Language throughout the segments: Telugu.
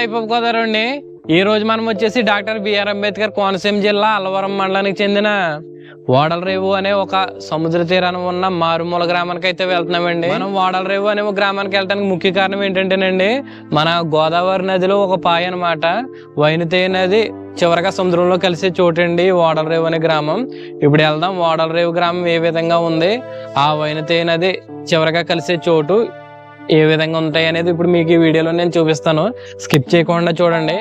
నేను మీ ఈ రోజు మనం వచ్చేసి డాక్టర్ బిఆర్ అంబేద్కర్ కోనసీమ జిల్లా అల్లవరం మండలానికి చెందిన వాడలరేవు అనే ఒక సముద్ర తీరాన ఉన్న మారుమూల గ్రామానికి అయితే వెళ్తున్నామండి. మనం వాడలరేవు అనే ఒక గ్రామానికి వెళ్ళడానికి ముఖ్య కారణం ఏంటంటేనండి మన గోదావరి నదిలో ఒక పాయ అనమాట వైనతే నది చివరగా సముద్రంలో కలిసే చోటండి అండి రేవు అనే గ్రామం. ఇప్పుడు వెళ్దాం వాడలరేవు గ్రామం ఏ విధంగా ఉంది? ఆ వైనతే నది చివరగా కలిసే చోటు ఏ విధంగా ఉంటాయి అనేది ఇప్పుడు మీకు ఈ వీడియోలో నేను చూపిస్తాను. స్కిప్ చేయకుండా చూడండి.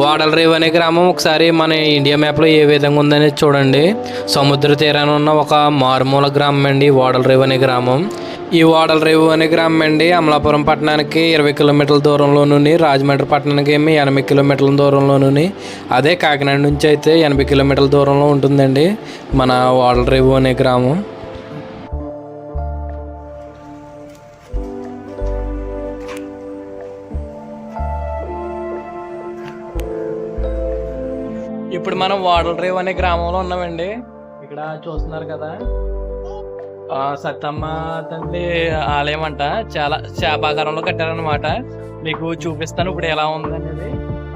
వాడల రేవ్ అనే గ్రామం ఒకసారి మన ఇండియా మ్యాప్లో ఏ విధంగా ఉందనేది చూడండి. సముద్ర తీరాన ఉన్న ఒక మారుమూల గ్రామం అండి వాడల రేవ్ అనే గ్రామం. ఈ వాడల రేవు అనే గ్రామం అండి అమలాపురం పట్టణానికి ఇరవై కిలోమీటర్ల దూరంలోనుని రాజమండ్రి పట్టణానికి ఏమి ఎనభై కిలోమీటర్ల దూరంలోనుని అదే కాకినాడ నుంచి అయితే ఎనభై కిలోమీటర్ల దూరంలో ఉంటుందండి మన వాడల రేవు అనే గ్రామం. ఇప్పుడు మనం వాడల రేవ్ అనే గ్రామంలో ఉన్నామండి. ఇక్కడ చూస్తున్నారు కదా. సత్తమ్మ తండ్రి ఆలయం అంట చాలా శాపాకారంలో కట్టారనమాట మీకు చూపిస్తాను ఇప్పుడు ఎలా ఉంది అనేది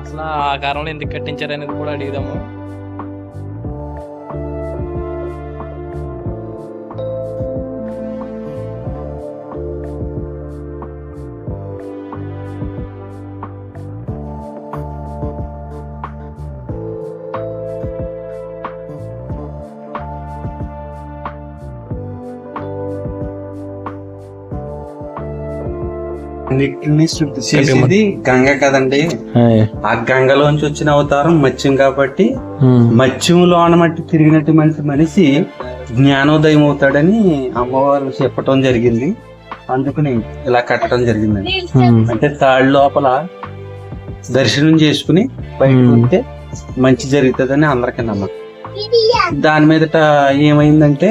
అసలు ఆకారంలో ఎందుకు కట్టించారు అనేది కూడా అడిగిదాము. అన్నిటిని శుద్ధి చేసేది గంగ కదండి. ఆ గంగలోంచి వచ్చిన అవతారం మత్స్యం కాబట్టి మత్స్యంలో మట్టి తిరిగినట్టు మనిషి మనిషి జ్ఞానోదయం అవుతాడని అమ్మవారు చెప్పటం జరిగింది. అందుకని ఇలా కట్టడం జరిగిందండి. అంటే తాళ్ళ లోపల దర్శనం చేసుకుని బయటకు వస్తే మంచి జరుగుతుందని అందరికీ నమ్మకం. దాని మీదట ఏమైందంటే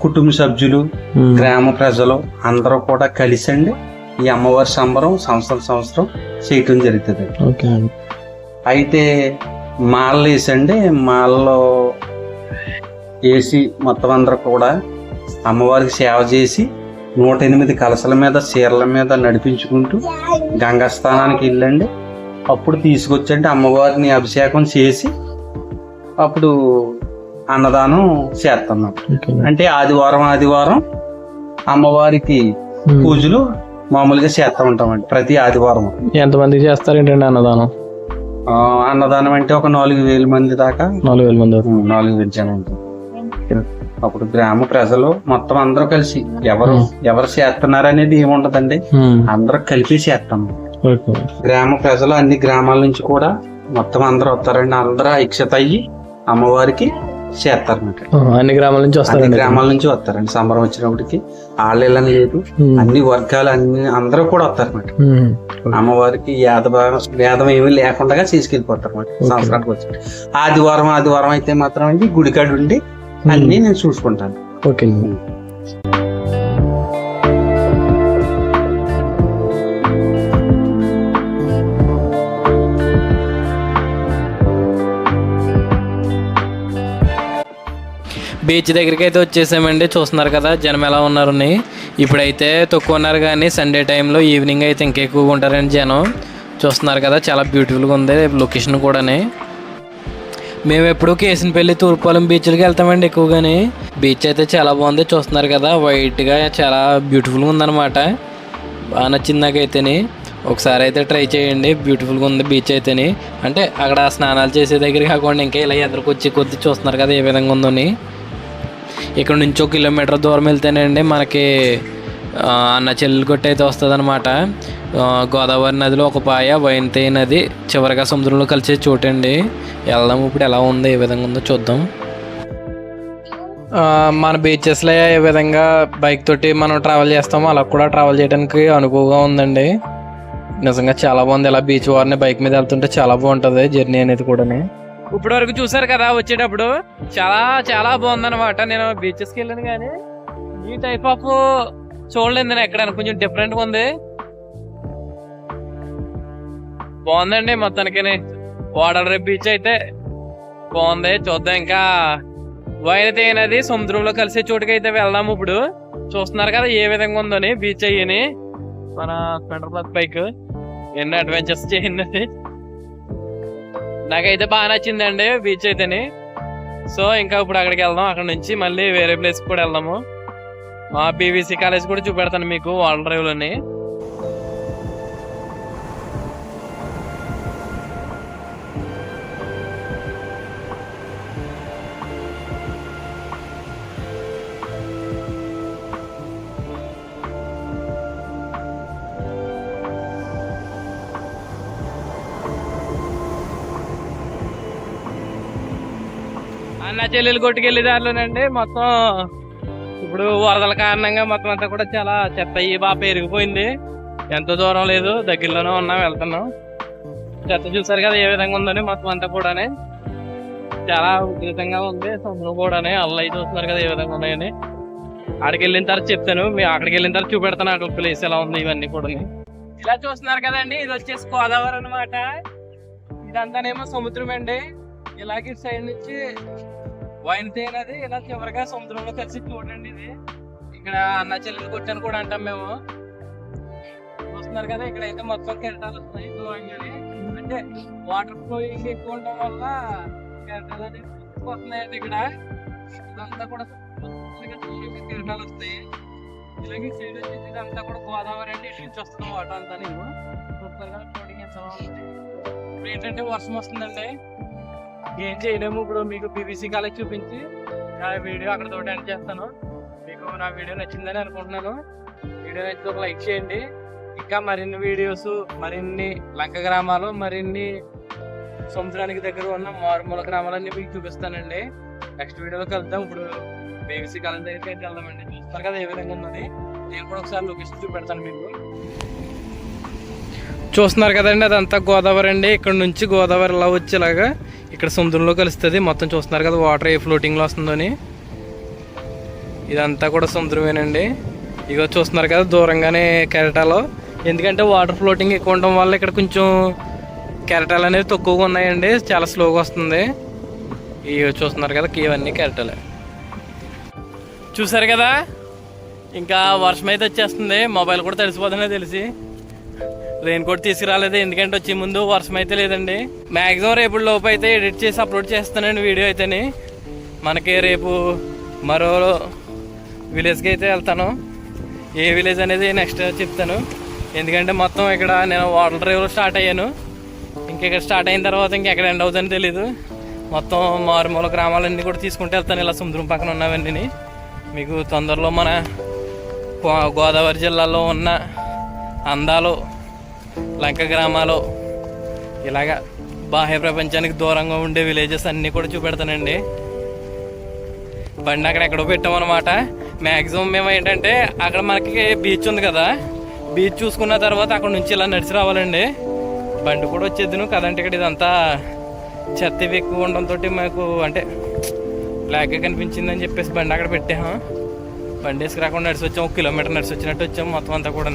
కుటుంబ సభ్యులు గ్రామ ప్రజలు అందరూ కూడా కలిసండి ఈ అమ్మవారి సంబరం సంవత్సరం సంవత్సరం చేయటం జరుగుతుంది. ఓకే అయితే మాలలు వేసండి మాలలో వేసి మొత్తం అందరూ కూడా అమ్మవారికి సేవ చేసి నూట ఎనిమిది కలసల మీద చీరల మీద నడిపించుకుంటూ గంగా స్థానానికి వెళ్ళండి. అప్పుడు తీసుకొచ్చండి అమ్మవారిని అభిషేకం చేసి అప్పుడు అన్నదానం చేస్తున్నాం అంటే ఆదివారం ఆదివారం అమ్మవారికి పూజలు మామూలుగా చేస్తూ ఉంటామండి ప్రతి ఆదివారం ఎంతమందికి చేస్తారేంటండి అన్నదానం? అన్నదానం అంటే ఒక నాలుగు వేల మంది దాకా నాలుగు వేల మంది నాలుగు వేల జనం అప్పుడు గ్రామ ప్రజలు మొత్తం అందరూ కలిసి ఎవరు ఎవరు చేస్తున్నారు అనేది ఏముండదండి అందరూ కలిపి చేస్తాం. గ్రామ ప్రజలు అన్ని గ్రామాల నుంచి కూడా మొత్తం అందరూ వస్తారండి. అందరూ ఐక్యత అయ్యి అమ్మవారికి చేస్తారన్నమాట అన్ని గ్రామాల నుంచి అన్ని వస్తారండి గ్రామాల నుంచి వస్తారండి. సంబరం వచ్చినప్పటికి ఆళ్ళని లేదు. అన్ని వర్గాలు అన్ని అందరూ కూడా వస్తారన్నమాట. అమ్మవారికి వేద వేదం ఏమీ లేకుండా తీసుకెళ్ళిపోతారు అన్నమాట. సంవత్సరానికి వచ్చి ఆదివారం ఆదివారం అయితే మాత్రం అండి గుడికాడు ఉండి అన్ని నేను చూసుకుంటాను. ఓకే బీచ్ దగ్గరికి అయితే వచ్చేసామండి. చూస్తున్నారు కదా జనం ఎలా ఉన్నారని ఇప్పుడైతే తక్కువ ఉన్నారు కానీ సండే టైంలో ఈవినింగ్ అయితే ఇంకా ఎక్కువగా ఉంటారండి జనం. చూస్తున్నారు కదా చాలా బ్యూటిఫుల్గా ఉంది లొకేషన్ కూడాని. మేము ఎప్పుడూ కేసినపల్లి తూర్పాలెం బీచ్లకి వెళ్తామండి ఎక్కువగాని. బీచ్ అయితే చాలా బాగుంది చూస్తున్నారు కదా. వైట్గా చాలా బ్యూటిఫుల్గా ఉందన్నమాట. బాగా నచ్చింది నాకైతేని. ఒకసారి అయితే ట్రై చేయండి బ్యూటిఫుల్గా ఉంది బీచ్ అయితేని. అంటే అక్కడ స్నానాలు చేసే దగ్గర కాకుండా ఇంకా ఇలా ఎదురుకొచ్చి కొద్ది చూస్తున్నారు కదా ఏ విధంగా ఉందని. ఇక్కడ నుంచి ఒక కిలోమీటర్ దూరం వెళ్తేనండి మనకి అన్న చెల్లెలు అయితే వస్తుంది అనమాట గోదావరి నదిలో ఒక పాయ వైనతే నది చివరిగా సముద్రంలో కలిసే చోటండి. వెళ్దాం ఇప్పుడు ఎలా ఉందో ఏ విధంగా ఉందో చూద్దాం. మన బీచెస్లో ఏ విధంగా బైక్ తోటి మనం ట్రావెల్ చేస్తామో అలా కూడా ట్రావెల్ చేయడానికి అనుకువగా ఉందండి. నిజంగా చాలా బాగుంది. ఇలా బీచ్ వారిని బైక్ మీద వెళ్తుంటే చాలా బాగుంటుంది జర్నీ అనేది కూడా ఇప్పుడు వరకు చూసారు కదా వచ్చేటప్పుడు చాలా చాలా బాగుందన్నమాట. నేను బీచెస్కి వెళ్ళాను కానీ ఈ టైప్ ఆఫ్ చూడలేదు నేను ఎక్కడ కొంచెం డిఫరెంట్గా ఉంది. బాగుందండి మొత్తానికి వాటర్ రేపు బీచ్ అయితే బాగుంది. చూద్దాం ఇంకా. వైనతే నది సముద్రంలో కలిసే చోటుకి అయితే వెళ్దాం ఇప్పుడు. చూస్తున్నారు కదా ఏ విధంగా ఉందని బీచ్ అయ్యని. మన స్పెండర్ బైక్ ఎన్నో అడ్వెంచర్స్ చేసింది నాకైతే బాగా నచ్చిందండి బీచ్ అయితేనే. సో ఇంకా ఇప్పుడు అక్కడికి వెళ్దాం. అక్కడ నుంచి మళ్ళీ వేరే ప్లేస్కి కూడా వెళ్దాము. మా బీబీసీ కాలేజ్ కూడా చూపెడతాను మీకు వాటర్ డ్రైవ్ అన్న చెల్లెలు కొట్టుకెళ్ళే దారిలోనండి. మొత్తం ఇప్పుడు వరదల కారణంగా మొత్తం అంతా కూడా చాలా చెత్త అయ్యి బాగా పెరిగిపోయింది ఎంత దూరం లేదు దగ్గరలోనే ఉన్నాం వెళ్తున్నాం. చెత్త చూసారు కదా ఏ విధంగా ఉందని మొత్తం అంతా కూడానే. చాలా ఉధృతంగా ఉంది సముద్రం కూడానే అల్లయి చూస్తున్నారు కదా ఏ విధంగా ఉన్నాయని. అక్కడికి వెళ్ళిన తర్వాత చెప్తాను మీ అక్కడికి వెళ్ళిన తర్వాత చూపెడతాను అక్కడ ప్లేస్ ఎలా ఉంది ఇవన్నీ కూడా ఇలా చూస్తున్నారు కదండి ఇది వచ్చేసి గోదావరి అనమాట ఇదంతానేమో సముద్రం అండి ఇలాగే సైడ్ నుంచి వైన్ ఇలా చివరిగా సముద్రంలో కలిసి చూడండి ఇది. ఇక్కడ అన్న చెల్లెలు కొట్టని కూడా అంటాం మేము. చూస్తున్నారు కదా ఇక్కడ అయితే మొత్తం కెరటాలు వస్తాయి దూరంగానే అంటే వాటర్ ఫ్లోయింగ్ ఎక్కువ ఉండడం వల్ల కెరటాలు అనేది వస్తున్నాయి ఇక్కడ. ఇదంతా కూడా కెరటాలు వస్తాయి. ఇలాగే సైడ్ వచ్చేసి ఇదంతా కూడా గోదావరి అంటే ఇటు నుంచి వస్తుంది వాటర్ అంతా నేను చూస్తారు కదా floating ఎంత బాగుంది. ఇప్పుడు ఏంటంటే వర్షం వస్తుందండి. ఏం చేయలేము ఇప్పుడు మీకు పీవీసీ కాలేజ్ చూపించి ఆ వీడియో అక్కడ తోటి ఎండ్ చేస్తాను. మీకు నా వీడియో నచ్చిందని అనుకుంటున్నాను. వీడియో నచ్చితే ఒక లైక్ చేయండి. ఇంకా మరిన్ని వీడియోస్ మరిన్ని లంక గ్రామాలు మరిన్ని సముద్రానికి దగ్గర ఉన్న మారుమూల గ్రామాలన్నీ మీకు చూపిస్తానండి. నెక్స్ట్ వీడియోలో కలుద్దాం. ఇప్పుడు పీవీసీ కాలేజ్ దగ్గరికి అయితే వెళ్దామండి? చూస్తారు కదా ఏ విధంగా ఉన్నది. నేను కూడా ఒకసారి లొకేషన్ చూపెడతాను మీకు. చూస్తున్నారు కదండి అదంతా గోదావరి అండి. ఇక్కడ నుంచి గోదావరి ఇలా వచ్చేలాగా ఇక్కడ సముద్రంలో కలుస్తుంది. మొత్తం చూస్తున్నారు కదా వాటర్ ఏ ఫ్లోటింగ్లో వస్తుందని. ఇదంతా కూడా సముద్రమేనండి. ఇగో చూస్తున్నారు కదా దూరంగానే కెరటాలు. ఎందుకంటే వాటర్ ఫ్లోటింగ్ ఎక్కువ ఉండడం వల్ల ఇక్కడ కొంచెం కెరటాలు అనేవి తక్కువగా ఉన్నాయండి. చాలా స్లోగా వస్తుంది. ఇవి చూస్తున్నారు కదా ఇవన్నీ కెరటాలే. చూసారు కదా? ఇంకా వర్షం అయితే వచ్చేస్తుంది. మొబైల్ కూడా తడిసిపోతుందని తెలిసి. రెయిన్ కోట్ తీసుకురాలేదు ఎందుకంటే వచ్చే ముందు వర్షం అయితే లేదండి. మ్యాక్సిమం రేపు లోపు అయితే ఎడిట్ చేసి అప్లోడ్ చేస్తానండి వీడియో అయితేని. మనకి రేపు మరో విలేజ్కి అయితే వెళ్తాను. ఏ విలేజ్ అనేది నెక్స్ట్ చెప్తాను. ఎందుకంటే మొత్తం ఇక్కడ నేను వాటర్ డ్రైవ్లో స్టార్ట్ అయ్యాను. ఇంకా ఇక్కడ స్టార్ట్ అయిన తర్వాత ఇంకెక్కడ ఎండ్ అవుతుందని తెలీదు. మొత్తం మారుమూల గ్రామాలన్నీ కూడా తీసుకుంటూ వెళ్తాను. ఇలా సముద్రం పక్కన ఉన్నవన్నీ మీకు తొందరలో మన గో- గోదావరి జిల్లాలో ఉన్న అందాలు లంక గ్రామాలు ఇలాగా బాహ్య ప్రపంచానికి దూరంగా ఉండే విలేజెస్ అన్నీ కూడా చూపెడతానండి. బండి అక్కడ ఎక్కడో పెట్టామన్నమాట. మ్యాక్సిమం మేము ఏంటంటే అక్కడ మనకి బీచ్ ఉంది కదా. బీచ్ చూసుకున్న తర్వాత అక్కడ నుంచి ఇలా నడిచి రావాలండి. బండి కూడా వచ్చేద్దును కదంటే ఇక్కడ ఇదంతా. చెత్త ఎక్కువ ఉండడంతో మాకు అంటే బ్లాక్గా కనిపించిందని చెప్పేసి బండి అక్కడ పెట్టాము. బండి వేసుకురాకుండా నడిచి వచ్చాం ఒక కిలోమీటర్ నడిచి వచ్చినట్టు వచ్చాం మొత్తం అంతా కూడా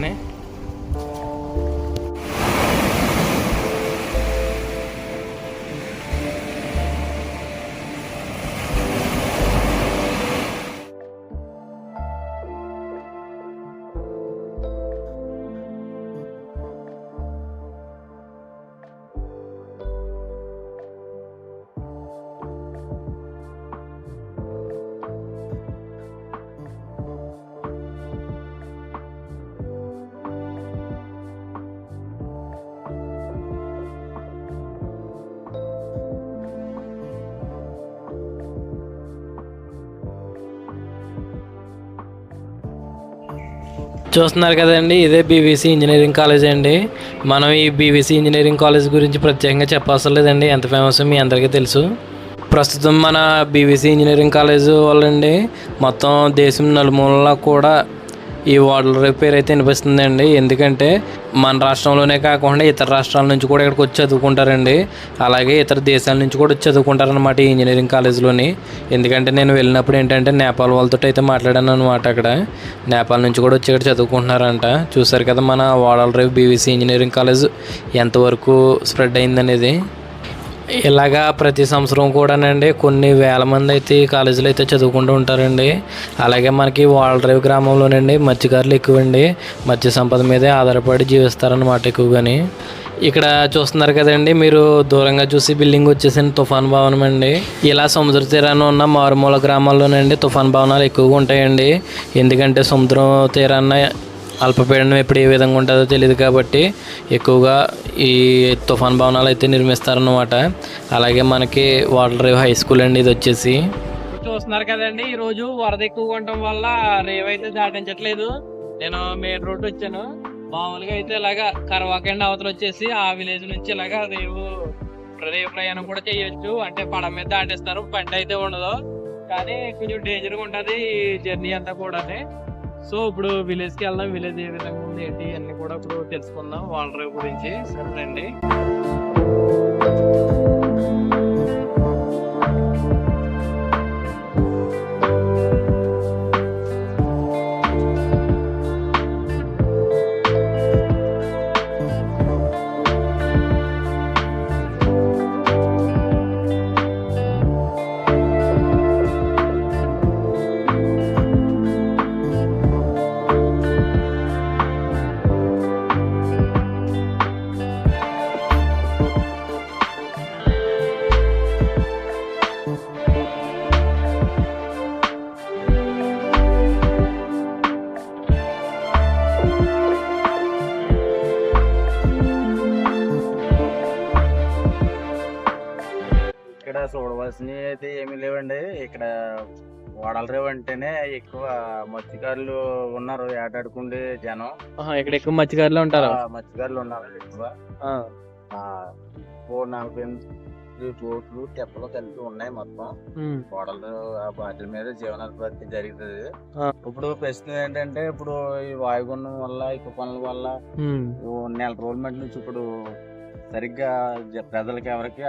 చూస్తున్నారు కదండి ఇదే బీవీసీ ఇంజనీరింగ్ కాలేజ్ అండి. మనం ఈ బీవీసీ ఇంజనీరింగ్ కాలేజ్ గురించి ప్రత్యేకంగా చెప్పవసరం లేదండి ఎంత ఫేమస్ మీ అందరికీ తెలుసు. ప్రస్తుతం మన బీవీసీ ఇంజనీరింగ్ కాలేజ్ వాళ్ళండి మొత్తం దేశం నలుమూలలా కూడా ఈ వాటర్ రిపేర్ అయితే వినిపిస్తుందండి. ఎందుకంటే మన రాష్ట్రంలోనే కాకుండా ఇతర రాష్ట్రాల నుంచి కూడా ఇక్కడికి వచ్చి చదువుకుంటారండి. అలాగే ఇతర దేశాల నుంచి కూడా వచ్చి చదువుకుంటారనమాట ఈ ఇంజనీరింగ్ కాలేజ్లోని. ఎందుకంటే నేను వెళ్ళినప్పుడు ఏంటంటే నేపాల్ వాళ్ళతో అయితే మాట్లాడాను అనమాట అక్కడ. నేపాల్ నుంచి కూడా వచ్చి ఇక్కడ చదువుకుంటున్నారంట. చూసారు కదా మన వాడల రేపు బీవీసీ ఇంజనీరింగ్ కాలేజ్ ఎంతవరకు స్ప్రెడ్ అయిందనేది. ఇలాగా ప్రతి సంవత్సరం కూడానండి కొన్ని వేల మంది అయితే ఈ కాలేజీలో అయితే చదువుకుంటూ ఉంటారండి. అలాగే మనకి వాల్డ్రైవ్ గ్రామంలోనండి మత్స్యకారులు ఎక్కువండి. మత్స్య సంపద మీదే ఆధారపడి జీవిస్తారన్నమాట ఎక్కువగాని. ఇక్కడ చూస్తున్నారు కదండి మీరు దూరంగా చూసి బిల్డింగ్ వచ్చేసిన తుఫాన్ భవనం అండి. ఇలా సముద్ర తీరాన ఉన్న మారుమూల గ్రామాల్లోనండి తుఫాన్ భవనాలు ఎక్కువగా ఉంటాయండి. ఎందుకంటే సముద్రం తీరాన అల్పపీడనం ఎప్పుడు ఏ విధంగా ఉంటుందో తెలియదు కాబట్టి ఎక్కువగా ఈ తుఫాన్ భవనాలు అయితే నిర్మిస్తారన్నమాట. అలాగే మనకి వాటర్ రేవ్ హై స్కూల్ అండి ఇది వచ్చేసి. చూస్తున్నారు కదండి ఈ రోజు వరద ఎక్కువగా ఉండటం వల్ల రేవ్ అయితే దాటించట్లేదు. నేను మెయిన్ రోడ్ వచ్చాను. మామూలుగా అయితే ఇలాగా కరవాకండి అవతల వచ్చేసి ఆ విలేజ్ నుంచి ఇలాగా రేవు రేవు ప్రయాణం కూడా చేయొచ్చు. అంటే పడ మీద దాటేస్తారు పంట అయితే ఉండదు. కానీ కొంచెం డేంజర్గా ఉంటుంది ఈ జర్నీ అంతా కూడా సో ఇప్పుడు విలేజ్కి వెళ్దాం. విలేజ్ ఏ విధంగా ఉంది ఏంటి అన్ని కూడా ఇప్పుడు తెలుసుకుందాం వాళ్ళ గురించి. సరేనండి. రేవు అంటేనే ఎక్కువ మత్స్యకారులు ఉన్నారు ఏటాడుకుండే జనం. ఇక్కడ ఎక్కువ మత్స్యకారులు ఉంటారు? మత్స్యకారులు ఉన్నారు ఎక్కువ. ఓ నలభై ఎనిమిది బోట్లు తెప్పలు కలిపి ఉన్నాయి మొత్తం. ఓడలు ఆ వాటి మీద జీవనోత్పత్తి జరుగుతుంది. ఇప్పుడు ప్రశ్న ఏంటంటే ఇప్పుడు ఈ వాయుగుండం వల్ల ఈ తుఫాన్ల వల్ల నెల రోజుల మట్టి నుంచి ఇప్పుడు సరిగ్గా ప్రజలకి ఎవరికి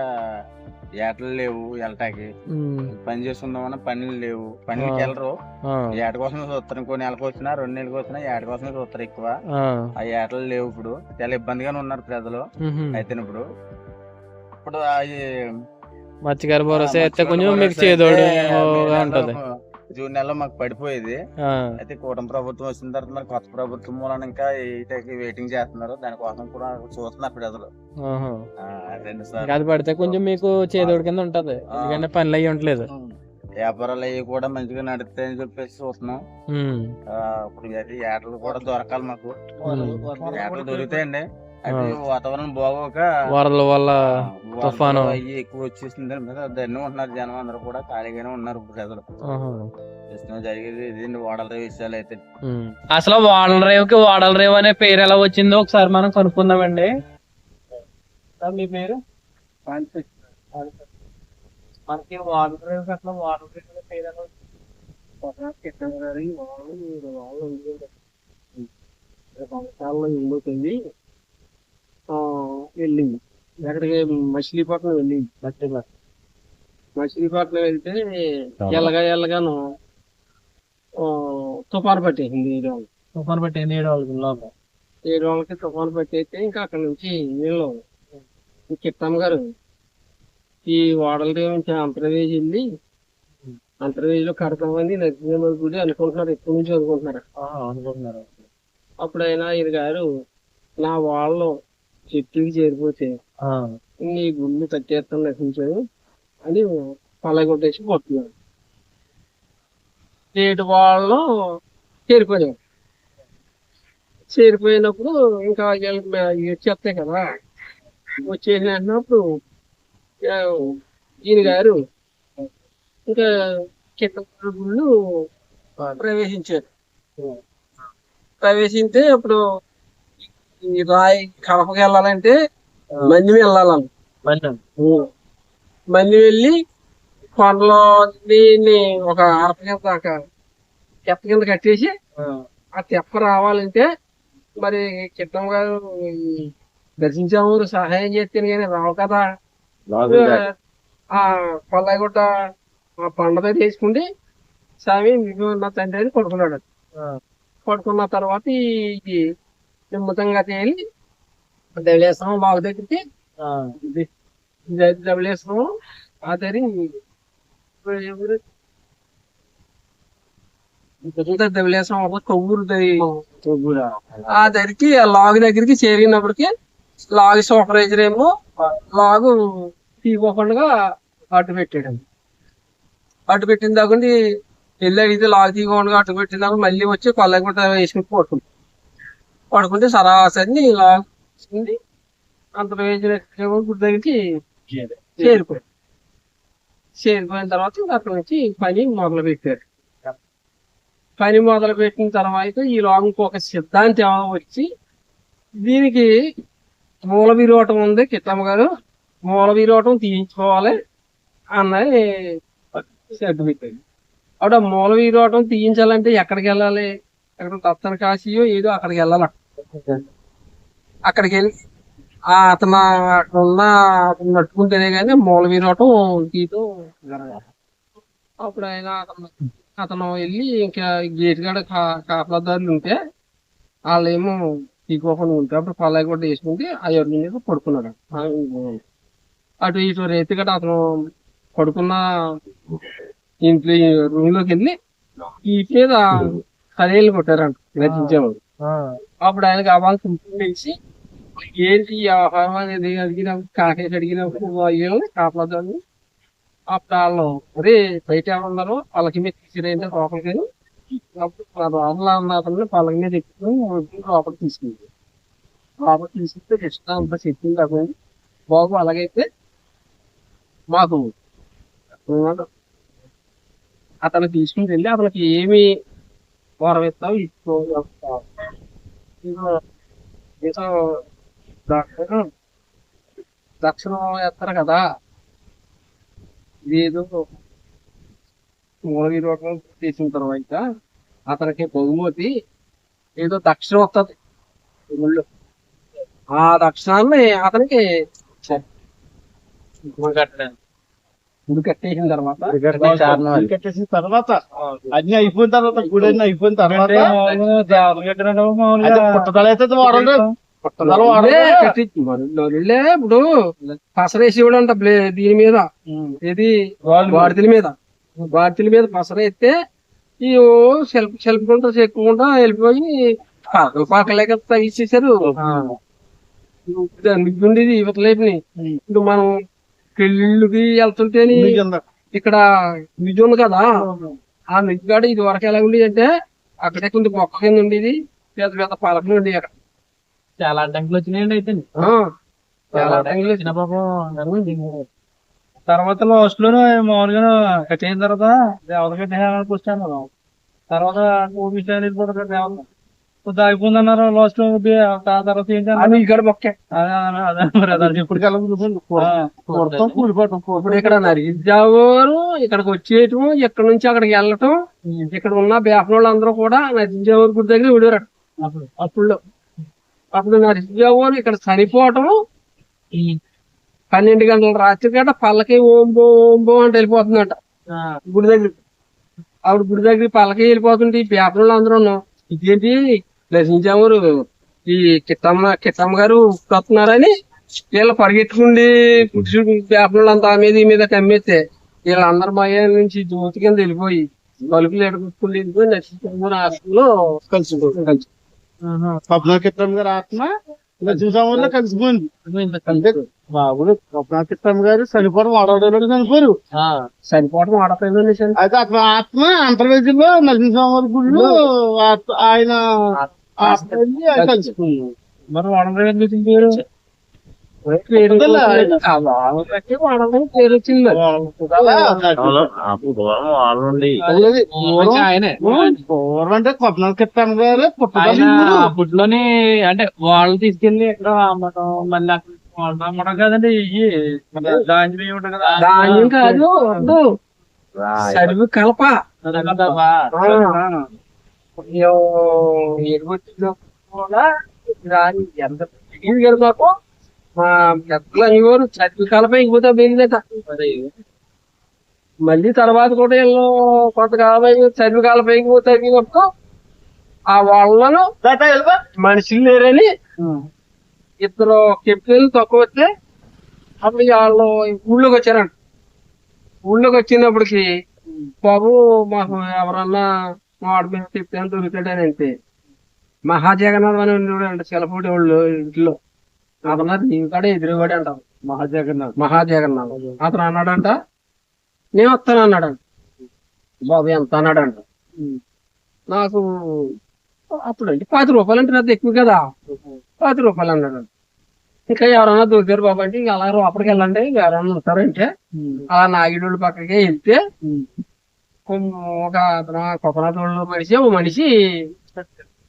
ఏటలు లేవు వెళ్ళటానికి పని చేసుకుందామన్నా పనులు లేవు. పనులకి. వెళ్ళరు. ఏట కోసం చూస్తారు ఇంకో నెలకు వచ్చినా రెండు నెలలకు వచ్చినా ఏట కోసమే చూస్తారు ఎక్కువ. ఆ. ఏటలు లేవు ఇప్పుడు. చాలా ఇబ్బందిగానే ఉన్నారు ప్రజలు. అయితే ఇప్పుడు ఇప్పుడు అవి మత్స్యకార భరోసా అయితే కొంచెం మీకు చేదోడు ఉంటది. జూన్ నెలలో మాకు పడిపోయేది. అయితే కూటమి ప్రభుత్వం వచ్చిన తర్వాత మరి కొత్త ప్రభుత్వం మూలన ఇంకా ఈటకి వెయిటింగ్ చేస్తున్నారు. దానికోసం కూడా చూస్తున్నారు ప్రజలు. అది పడితే కొంచెం మీకు చేదోడు కింద ఉంటది. ఎందుకంటే పనులు అయ్యి ఉండలేదు. వ్యాపారాలు అవి కూడా మంచిగా నడుస్తాయని చెప్పేసి చూస్తున్నాం. ఇప్పుడు ఏటలు కూడా దొరకాలి మాకు. ఏటలు దొరుకుతాయండి. వాతావరణం బాగోక వరదల వల్ల తుఫాను. అవి ఎక్కువ వచ్చేసింది దాని మీద ధన్యం ఉంటున్నారు జనం అందరూ కూడా ఖాళీగానే ఉన్నారు ప్రజలు. ప్రస్తుతం జరిగేది ఇది వాడల విషయాలు అయితే. అసలు వాడల రేవుకి వాడల రేవు అనే పేరు ఎలా వచ్చిందో ఒకసారి మనం కనుక్కుందామండి. సార్, మీ పేరు? మనకి వాడల రేవుకి అసలు వాడల రేవు అనే పేరు ఎలా సంవత్సరాల్లో ఆ, వెళ్ళింది. ఎక్కడికి? మచిలీపట్నం వెళ్ళింది మచిలీపట్నం వెళ్తే ఎల్లగా ఎల్లగాను తుఫాను పట్టేసింది ఏడు వాళ్ళకి తుఫాను ఎన్ని ఏడు వాళ్ళకి లోపల. ఏడు వాళ్ళకి తుఫాను పట్టేస్తే ఇంకా అక్కడ నుంచి నీళ్ళు కిట్టమ్మ గారు ఈ ఓడల నుంచి అంతర్వేది వెళ్ళి అంతర్వేదిలో కడతామని నరసింహ గుడి అనుకుంటున్నారు ఎప్పటి నుంచి అనుకుంటున్నారు? అనుకుంటున్నారు. అప్పుడు అయినా ఇది గారు నా వాళ్ళు చెట్టుకి చేరిపోతే నీ గుళ్ళు కట్టేస్తాను నశించాను అని పలగొట్టేసి కొట్టున్నాడు నేటి వాళ్ళు చేరిపోయారు. చేరిపోయినప్పుడు ఇంకా వచ్చేస్తాయి కదా? వచ్చేసిన వెంటనే ఆ, ఈయన గారు ఇంకా కింద గుళ్ళు ప్రవేశించారు. ప్రవేశింటే ఇప్పుడు ఈ రాయి కడపకి వెళ్ళాలంటే మంది వెళ్ళాలని మంది వెళ్ళి కొండలో దీన్ని ఒక అరప కింద దాకా తెప్ప కింద కట్టేసి ఆ. తెప్ప రావాలంటే మరి కిట్టం గారు దర్శించాము సహాయం చేస్తే కానీ రావు కదా. ఆ కొల్లగుట్ట ఆ పండగ తీసుకుంటే స్వామి మీకు నా తండ్రి అని పడుకున్నాడు. పడుకున్న తర్వాత ఈ నిమ్మతంగా తేలి ధవళేశ్వరం బాగు దగ్గరికి. ఇది డబ్బులు వేస్తాము ఆ అప్పుడు కొవ్వూరు ఆ దరికి ఆ లాగ్ దగ్గరికి చేరినప్పటికి లాగ్ సూపర్వైజర్ ఏమో లాగు తీసుకోకుండా అడ్డు పెట్టాడు. అడ్డు పెట్టిన దాకా వెళ్ళి అడిగితే లాగ్ తీయకుండా అడ్డు పెట్టిన దాకా మళ్ళీ వచ్చి కొల్లగుట్ట వేసుకుని పడుకుంది పడుకుంటే సరాసరి తీసుకుంది అంత ఏమో గుడి దగ్గరికి చేరిపోయాడు చేరిపోయిన తర్వాత ఇంకా అక్కడ నుంచి పని మొదలు పెట్టారు పని మొదలు పెట్టిన తర్వాత ఈ లాంగ్ ఇంకొక సిద్ధాంతం వచ్చి దీనికి మూల విరోటం ఉంది. కిట్టమ్మ గారు మూల విరోటం తీయించుకోవాలి అన్నది పెట్టాడు అప్పుడు ఆ మూల విరోటం తీయించాలంటే ఎక్కడికి వెళ్ళాలి? ఎక్కడ తత్తన కాశీయో ఏదో అక్కడికి వెళ్ళాలి. అక్కడికి వెళ్ళి ఆ అతను అక్కడ ఉన్న అతను నట్టుకుంటేనే కానీ మూల రావటం తీయటం జరగాలి. అప్పుడు ఆయన అతను అతను వెళ్ళి ఇంకా గేట్ కాడ కా- కాపలాదారులు ఉంటే వాళ్ళేమో తీకోకుండా ఉంటే అప్పుడు పల్లాయి కూడా వేసుకుంటే ఆ ఎవరి మీద పడుకున్నాడు. అటు ఇటు రైతు గడ అతను పడుకున్న ఇంట్లో రూమ్లోకి వెళ్ళి ఈ మీద కరేళ్ళు కొట్టారంట రచించేవాడు అప్పుడు ఆయనకి అవ్వాలి తెలిసి ఏంటి ఈ వ్యవహారం అనేది? అడిగినప్పుడు కాకేసి అడిగినప్పుడు వీళ్ళని కాపలాదారులు అప్పుడు వాళ్ళు అరే బయట ఎవరు ఉన్నారో వాళ్ళకి మీద తీసిరైతే లోపలికి. అప్పుడు మా లోపల ఉన్న అతను మీద ఎక్కువ లోపలికి తీసుకుంది లోపలికి తీసుకుంటే కృష్ణ అంతా చెప్పింది అక్కడ బాబు అలాగైతే మాకు అతను తీసుకుని వెళ్ళి అతనికి ఏమి వరం ఇస్తావు ఇస్తూ దక్షిణం ఎత్తారు కదా. ఇదేదో మూల విరోధం తీసిన తర్వాత అతనికి బహుమతి ఏదో దక్షిణ వస్తుంది. ముళ్ళు. ఆ దక్షిణాన్ని అతనికి గుడి కట్టేసిన తర్వాత కట్టేసిన తర్వాత అన్ని అయిపోయిన తర్వాత గుడి అన్ని అయిపోయిన తర్వాత పుట్టదల అయితే. పుట్టదల నొరిళ్ళే ఇప్పుడు పసరేసి ఇవ్వడంట బ్లే దీని మీద ఇది వాడితల మీద వాడితల మీద పసరేస్తే ఈ సెల్ఫ్ సెల్ఫ్ కొంత చెక్కుకుంటా వెళ్ళిపోయి పాకలేక తగ్గించేశారు ఉండేది యువతలేపుని ఇప్పుడు మనం పెళ్ళిళ్ళకి వెళ్తుంటేని మిగిలింది. ఇక్కడ నిజి ఉంది కదా ఆ నిజి కాడ ఇది వరకు ఎలా ఉండేది అంటే అక్కడే కొంచెం మొక్క కింద ఉండేది పెద్ద పెద్ద పలకలు ఉండేవి అక్కడ. చాలా అడ్డంకులు వచ్చినాయండి అయితే. ఆ, చాలా అడ్డంకులు చిన్న పాపం తర్వాత లాస్ట్లోనే మామూలుగా కట్టేసిన తర్వాత దేవత కట్టేయాలని వచ్చాను తర్వాత విషయాలు వెళ్ళిపోతారు దేవత కొద్దిగా అయిపోయింది అన్నారు లాస్ట్ ఆ తర్వాత ఏంటి అది ఇక్కడ మొక్కే ఇక్కడ నరిజావారు ఇక్కడికి వచ్చేయటం ఇక్కడ నుంచి అక్కడికి వెళ్ళటం ఇక్కడ ఉన్న బేపనోళ్ళు అందరూ కూడా నరిజావారు గుడి దగ్గర విడివారు అప్పుడు అప్పుడు నరిజావారు ఇక్కడ చనిపోవటం పన్నెండు గంటల రాత్రి గంట పల్లకి ఓంబో ఓంబో అంటే వెళ్ళిపోతుందంట గుడి దగ్గర ఆవిడ గుడి దగ్గర పల్లకి వెళ్ళిపోతుంటే ఈ బేపనోళ్ళు అందరూ ఇదేంటి నరసించామూరు ఈ కిట్టమ్మ కిట్టమ్మ గారు వస్తున్నారని వీళ్ళు పరిగెట్టుకుండి పేపర్లంతా ఆ మీద ఈ మీద కమ్మేస్తే వీళ్ళందరి భయం నుంచి జ్యోతి కింద వెళ్ళిపోయి తలుపులు ఎడగొట్టుకుని వెళ్ళిపోయి నరసింహ హాస్టల్లో కలిసి కలిసి స్వప్నకిత్తం గారి ఆత్మ. లక్ష్మీస్వామిలో కలిసిపోయింది. అంటే బాబుడు స్వప్నకిత్తం గారు చనిపోవడం వాడవాడలో చనిపోరు ఆడపోయిందండి సార్ అయితే అతని ఆత్మ అంతర్వేదిలో నరసింహస్వామి ఆత్- ఆయన ఆత్మ వెళ్ళి ఆయన కలిసిపోయింది మరి వాడడం పేరు పేరు బట్టి వాడడం పేరు వచ్చింది మరి. అదే పూర్వం ఆయనే పూర్వం అంటే స్వప్నకిత్తం గారు ఆయన పుట్టడం ఫుడ్లోని అంటే వాళ్ళు తీసుకెళ్లి ఎక్కడ అమ్మటం మళ్ళీ అక్కడ వాళ్ళు అమ్మటం కదండి ఇవి దాంజీ బియ్యం ఉంటుంది కదా ధాన్యం కాదు వద్దు. సరివి కలప ఎరుగుతుందో కూడా దాని ఎంత మాకు మా పెద్దలు అనేవారు చదివి కలప ఇంకపోతే పోయిందట మళ్ళీ తర్వాత కూడా వీళ్ళు కొంతకాలం అయింది చదివి కలప ఇంకపోతే తగ్గినప్పుడు ఆ వాళ్ళను మనుషులు లేరని ఇద్దరు కెప్టెన్లు తక్కువ వస్తే అప్పుడు వాళ్ళు ఊళ్ళోకి వచ్చారంట. ఊళ్ళోకి వచ్చినప్పటికి బాబు మాకు ఎవరన్నా మా మీద చెప్తే దొరుకుతాడని అంటే మహాజగన్నాథ్ అని ఉండేవాడు చిలపూడి వాళ్ళు ఇంట్లో. అతను నీ కాడ ఎదురుగాడే అంటాం. మహాజగన్నాథ్. మహాజగన్నాథ్. అతను అన్నాడంట నేను వస్తాను అన్నాడంట. బాబు ఎంత అన్నాడంట. నాకు అప్పుడు అంటే పది రూపాయలు అంటే పెద్ద ఎక్కువ కదా. పది రూపాయలు అన్నాడు ఇంకా ఎవరైనా దొరికారు బాబు అంటే ఇంకా అలా లోపలికి వెళ్ళండి ఇంకా ఎవరైనా ఉంటారంటే అలా నాగిడోళ్ళ పక్కకి వెళ్తే ఒక వాళ్ళు మనిషి ఓ మనిషి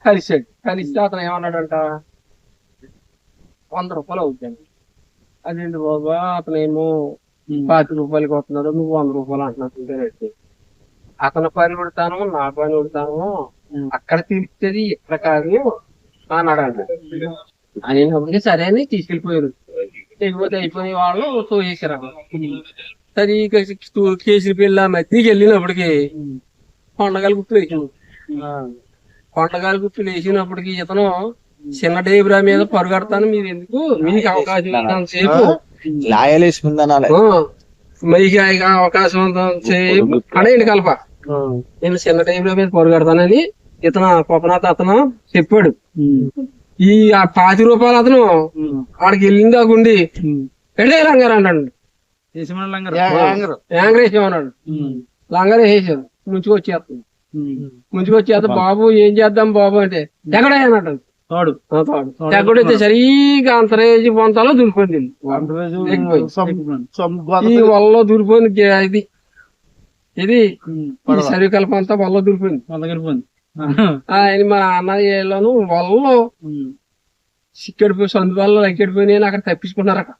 కలిసాడు కలిస్తే అతను ఏమన్నాడంట? వంద రూపాయలు అవుతుంది అదేంటి బాబా అతను ఏమో పాతి రూపాయలకి వస్తున్నాడు నువ్వు వంద రూపాయలు అంటున్నట్టు అతని పని పెడతాను నా పని పెడతాను అక్కడ తీరుస్తుంది ఇక్కడ కాదు అన్నాడంట. అనేటప్పటికి సరే అని తీసుకెళ్ళిపోయారు. తెగిపోతే అయిపోయిన వాళ్ళు తోసేసారు సరే ఇక కేసులు పిల్ల మధ్యకి వెళ్ళినప్పటికి కొండగాలి గుర్తు వేసింది కొండగాలి గుర్తులు వేసినప్పటికి ఇతను చిన్న డేబ్రా మీద పరుగడతాను. మీరు ఎందుకు? మీకు అవకాశం సేపు ఆ, మీకు ఆ అవకాశం సేపు అనేయండి కలప. నేను చిన్న డేబ్రా మీద పరుగడతానని ఇతను కొపనాథ్ అతను చెప్పాడు. ఈ ఆ పాతి రూపాయలు అతను వాడికి వెళ్ళింది కాకుండి ఎడే లంగారు అన్నాడు యాంగర్ వేసేమన్నాడు లంగర్. వేసేసాడు ముంచుకు వచ్చేస్తుంది ముంచుకు వచ్చేస్తే బాబు ఏం చేద్దాం బాబు అంటే ఎక్కడ అన్నాడు. తోడు. సరిగా అంతరేజీ పొంతాలో దులిపోయింది ఈ వల్ల దులిపోయింది గే- ఇది. ఇది సరికల్ప అంతా వల్ల వెళ్ళిపోయింది ఆయన మా అన్నయ్యలోను వల్ల సిక్కడిపోయి సందు వల్ల ఎక్కడిపోయినాయి అక్కడ తప్పించుకున్నారు అక్కడ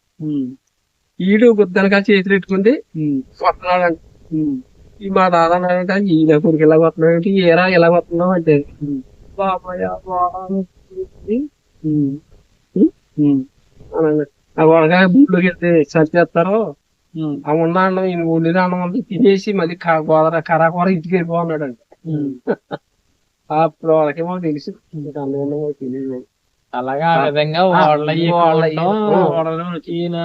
ఈడు గుద్దనక చేతులు పెట్టుకుంది. వస్తున్నాడంట ఈ మా దాదా అన్నాడంట ఈ కొడుకు ఇలా వస్తున్నాడు ఏరా ఇలా వస్తున్నావు అంటే. బాబాయ్ ఆ వడకాయ బూట్లోకి వెళ్తే చంపేస్తారు ఆ ఉన్న అన్నం ఈయన వండిన అన్నం అంతా తినేసి మళ్ళీ గోదర కరాకూర ఇంటికి వెళ్ళిపోన్నాడు అంట అప్పుడు వాళ్ళకేమో తెలుసు. అన్నం తెలియదు అలాగా ఆ విధంగా వాళ్ళ వాళ్ళ ఈయన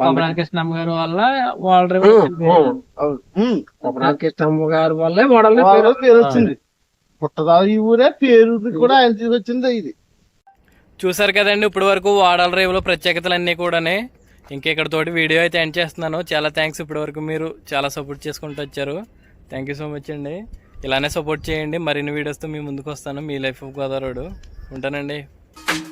కొమరాల కృష్ణమ్మ గారి వల్ల వాళ్ళ కృష్ణమ్మ గారి వల్లే వడలే పేరు పేరు వచ్చింది. పుట్టదా ఈ ఊరే పేరు కూడా ఆయన తీసుకొచ్చింది ఇది. చూసారు కదండి ఇప్పటి వరకు వాడాల రేవులో ప్రత్యేకతలు అన్నీ కూడానే. ఇంకా ఇక్కడతోటి వీడియో అయితే ఎండ్ చేస్తున్నాను. చాలా థ్యాంక్స్ ఇప్పటి వరకు మీరు చాలా సపోర్ట్ చేసుకుంటూ వచ్చారు. థ్యాంక్ యూ సో మచ్ అండి. ఇలానే సపోర్ట్ చేయండి. మరిన్ని వీడియోస్తో మీ ముందుకు వస్తాను. మీ లైఫ్ ఆఫ్ గోదావరి ఉంటానండి